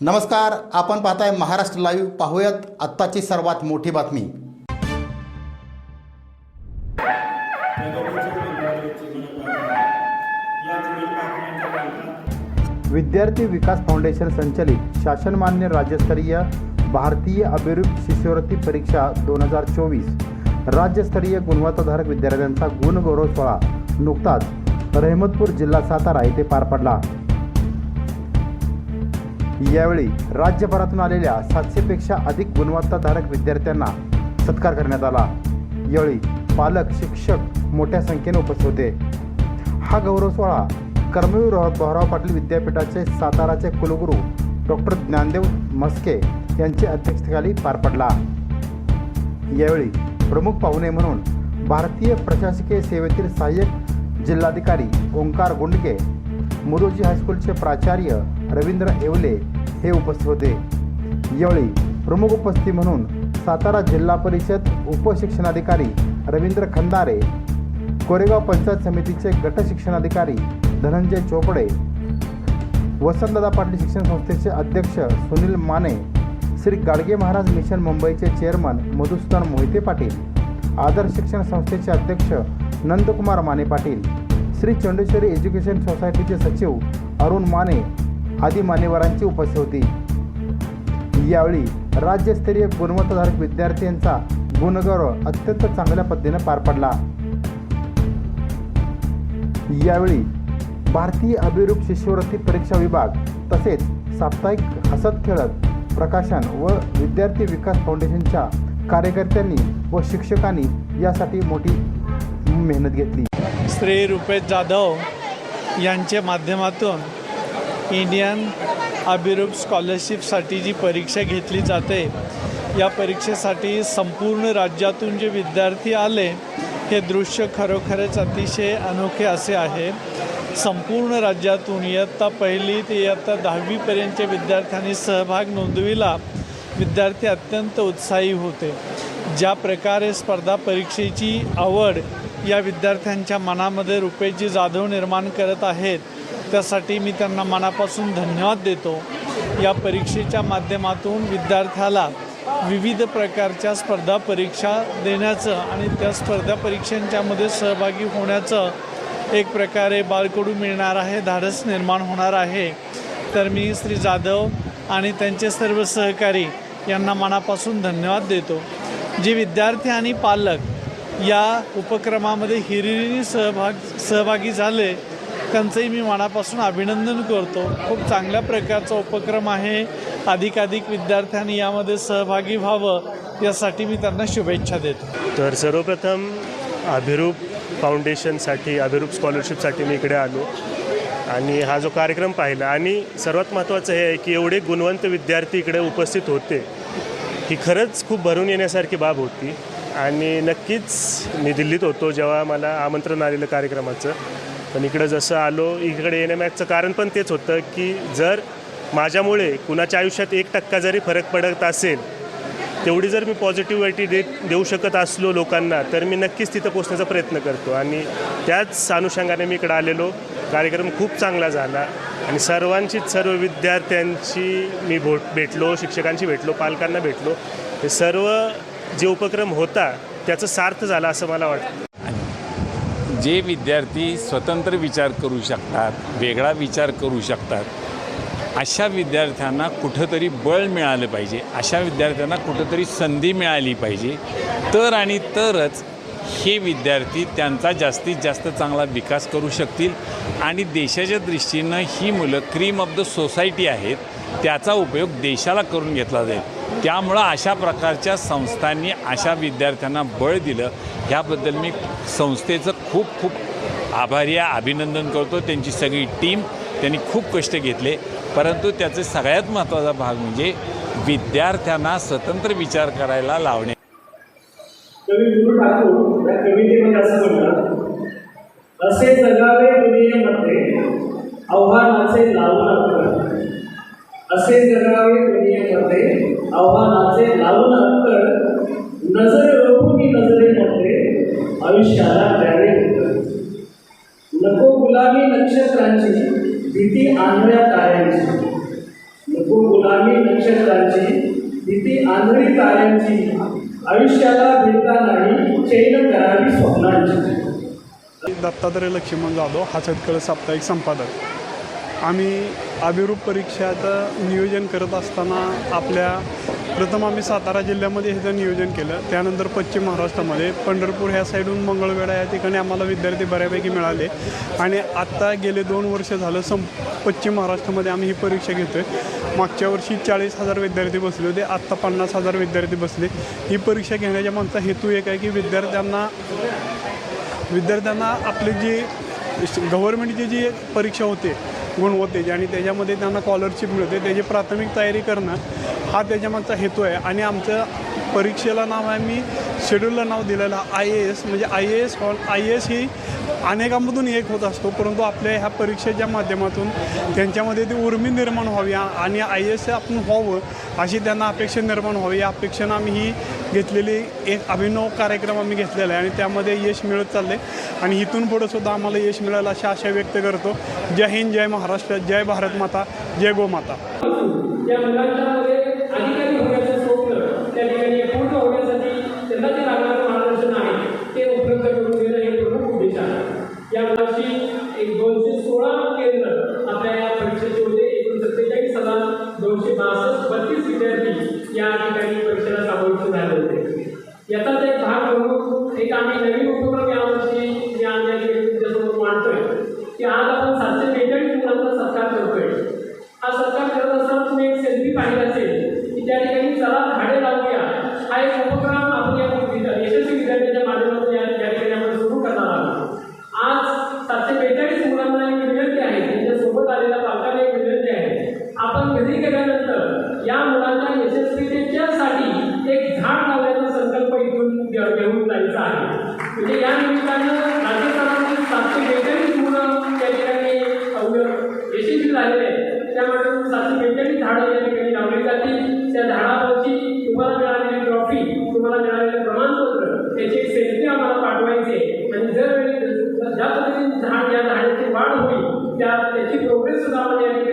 नमस्कार आपण पाहताय महाराष्ट्र लाईव्ह पाहूयात आत्ताची सर्वात मोठी बातमी. विद्यार्थी विकास फाउंडेशन संचलित शासनमान्य राज्यस्तरीय भारतीय अभिरूप शिष्यवृत्ती परीक्षा दोन हजार चोवीस. राज्यस्तरीय गुणवत्ताधारक विद्यार्थ्यांचा गुणगौरव सोहळा नुकताच रहमतपूर जिल्हा सातारा येथे पार पडला. यावेळी राज्यभरातून आलेल्या सातशेपेक्षा अधिक गुणवत्ताधारक विद्यार्थ्यांना सत्कार करण्यात आला. यावेळी पालक शिक्षक मोठ्या संख्येने उपस्थित होते. हा गौरव सोहळा कर्मवीर भाऊराव पाटील विद्यापीठाचे साताराचे कुलगुरू डॉक्टर ज्ञानदेव मस्के यांच्या अध्यक्षतेखाली पार पडला. यावेळी प्रमुख पाहुणे म्हणून भारतीय प्रशासकीय सेवेतील सहाय्यक जिल्हाधिकारी ओंकार गुंडके मुरुजी हायस्कूलचे प्राचार्य रवींद्र येवले हे उपस्थित होते. यावेळी प्रमुख उपस्थिती म्हणून सातारा जिल्हा परिषद उपशिक्षणाधिकारी रवींद्र खंदारे कोरेगाव पंचायत समितीचे गट शिक्षणाधिकारी धनंजय चोपडे वसंतदादा पाटील शिक्षण संस्थेचे अध्यक्ष सुनील माने श्री गाडगे महाराज मिशन मुंबईचे चेअरमन मधुसूदन मोहिते पाटील आदर्श शिक्षण संस्थेचे अध्यक्ष नंदकुमार माने पाटील श्री चंडेश्वरी एज्युकेशन सोसायटीचे सचिव अरुण माने आदी मान्यवरांची उपस्थित होती. यावेळी राज्यस्तरीय गुणवत्ताधारक विद्यार्थ्यांचा गुणगौरव अत्यंत चांगल्या पद्धतीने पार पडला. यावेळी भारतीय अभिरूप शिष्यवृत्ती परीक्षा विभाग तसेच साप्ताहिक हसत खेळत प्रकाशन व विद्यार्थी विकास फाउंडेशनच्या कार्यकर्त्यांनी व शिक्षकांनी यासाठी मोठी मेहनत घेतली. श्री रुपेश जाधव यांच्या माध्यमातून इंडियन अभिरूप स्कॉलरशिपसाठी जी परीक्षा घेतली जाते या परीक्षेसाठी संपूर्ण राज्यातून जे विद्यार्थी आले हे दृश्य खरोखरच अतिशय अनोखे असे आहे. संपूर्ण राज्यातून इयत्ता पहिली ते इयत्ता दहावीपर्यंतच्या विद्यार्थ्यांनी सहभाग नोंदविला. विद्यार्थी अत्यंत उत्साही होते. ज्या प्रकारे स्पर्धा परीक्षेची आवड या विद्यार्थ्यांच्या मनामध्ये रुपेशजी जाधव निर्माण करत आहेत त्यासाठी मी त्यांना मनापासून धन्यवाद देतो. या परीक्षेच्या माध्यमातून विद्यार्थ्याला विविध प्रकारच्या स्पर्धा परीक्षा देण्याचं आणि त्या स्पर्धा परीक्षांच्यामध्ये सहभागी होण्याचं एक प्रकारे बाळकडू मिळणार आहे धाडस निर्माण होणार आहे. तर मी श्री जाधव आणि त्यांचे सर्व सहकारी यांना मनापासून धन्यवाद देतो. जे विद्यार्थी आणि पालक या उपक्रमामध्ये हिरिरीने सहभाग सहभागी झाले त्यांचंही मी मनापासून अभिनंदन करतो. खूप चांगल्या प्रकारचा उपक्रम आहे. अधिकाधिक विद्यार्थ्यांनी यामध्ये सहभागी व्हावं यासाठी मी त्यांना शुभेच्छा देतो. तर सर्वप्रथम अभिरूप फाउंडेशनसाठी अभिरूप स्कॉलरशिपसाठी मी इकडे आलो. आणि हा जो कार्यक्रम पाहिला आणि सर्वात महत्त्वाचं हे आहे की एवढे गुणवंत विद्यार्थी इकडे उपस्थित होते ही खरंच खूप भरून येण्यासारखी बाब होती. आणि नक्कीच मी दिल्लीत होतो जेव्हा मला आमंत्रण आलेलं कार्यक्रमाचं. पण इकडं जसं आलो इकडे येण्यामागचं कारण पण तेच होतं की जर माझ्यामुळे कुणाच्या आयुष्यात एक टक्का जरी फरक पडत असेल तेवढी जर मी पॉझिटिव्हिटी दे देऊ शकत असलो लोकांना तर मी नक्कीच तिथं पोचण्याचा प्रयत्न करतो. आणि त्याच अनुषंगाने मी इकडं आलेलो. कार्यक्रम खूप चांगला झाला. आणि सर्वांचीच सर्व विद्यार्थ्यांची मी भोट भेटलो शिक्षकांशी भेटलो पालकांना भेटलो. हे सर्व जे उपक्रम होता त्याचं सार्थ झालं असं मला वाटतं. जे विद्यार्थी स्वतंत्र विचार करू शकतात वेगळा विचार करू शकतात अशा विद्यार्थ्यांना कुठंतरी बळ मिळालं पाहिजे अशा विद्यार्थ्यांना कुठंतरी संधी मिळाली पाहिजे. तर आणि तरच हे विद्यार्थी त्यांचा जास्तीत जास्त चांगला विकास करू शकतील आणि देशाच्या दृष्टीनं ही मुलं क्रीम ऑफ द सोसायटी आहेत त्याचा उपयोग देशाला करून घेतला जाईल. त्यामुळं अशा प्रकारच्या संस्थांनी अशा विद्यार्थ्यांना बळ दिलं. ह्याबद्दल मी संस्थेचं खूप खूप आभारी आहे. अभिनंदन करतो. त्यांची सगळी टीम त्यांनी खूप कष्ट घेतले. परंतु त्याचे सगळ्यात महत्त्वाचा भाग म्हणजे विद्यार्थ्यांना स्वतंत्र विचार करायला लावणे. असे जगावे दुनियेमध्ये आव्हानाचे लावून असे जगावे दुनियेमध्ये आव्हानाचे लावून अंतर नजर रोखून नजरेमध्ये आयुष्याला द्यावे नको गुलाबी नक्षत्रांची भीती आंधळ्या ताऱ्यांची. गुलामी नक्षत्रांची भीती आंधळी ताऱ्यांची. आयुष्याला भिडता नाही चैन करावी स्वप्नांची. दत्तात्रय लक्ष्मण जाधव हाचटकळ साप्ताहिक संपादक. आम्ही अभिरूप परीक्षाचं नियोजन करत असताना आपल्या प्रथम आम्ही सातारा जिल्ह्यामध्ये ह्याचं नियोजन केलं त्यानंतर पश्चिम महाराष्ट्रामध्ये पंढरपूर ह्या साईडहून मंगळवेढा या ठिकाणी आम्हाला विद्यार्थी बऱ्यापैकी मिळाले. आणि आत्ता गेले दोन वर्ष झालं सं पश्चिम महाराष्ट्रामध्ये आम्ही ही परीक्षा घेतो आहे मागच्या वर्षी चाळीस हजार विद्यार्थी बसले होते आत्ता पन्नास हजार विद्यार्थी बसले. ही परीक्षा घेण्याच्या मागचा हेतू एक आहे की विद्यार्थ्यांना विद्यार्थ्यांना आपली जी गव्हर्मेंटची जी परीक्षा होते गुणवत्तेची आणि त्याच्यामध्ये त्यांना कॉलरशिप मिळते. त्याची प्राथमिक तयारी करणं हा त्याच्यामागचा हेतू आहे. आणि आमचं परीक्षेला नाव आहे मी शेड्यूलला नाव दिलेलं आय ए एस म्हणजे I A S hall I A S ही अनेकांमधून एक होत असतो परंतु आपल्या ह्या परीक्षेच्या माध्यमातून त्यांच्यामध्ये ती उर्मी निर्माण व्हावी आणि आय एस आपण व्हावं अशी त्यांना अपेक्षा निर्माण व्हावी या अपेक्षेनं आम्ही ही घेतलेली एक अभिनव कार्यक्रम आम्ही घेतलेला आहे आणि त्यामध्ये यश मिळत चालले आणि इथून पुढं सुद्धा आम्हाला यश मिळेल अशी आशा व्यक्त करतो. जय हिंद जय महाराष्ट्र जय भारत माता जय गोमाता होण्यासाठी जे लागणारं मार्गदर्शन आहे ते उपलब्ध करून देणं हे प्रमुख उद्देश आहे यावर्षी एक दोनशे सोळा केंद्र आपल्या या परीक्षेचे होते. एकूण सत्तेचाळीस हजार दोनशे बासष्ट बत्तीस विद्यार्थी या ठिकाणी त्या त्याची प्रोग्रेस सुद्धा आम्हाला या ठिकाणी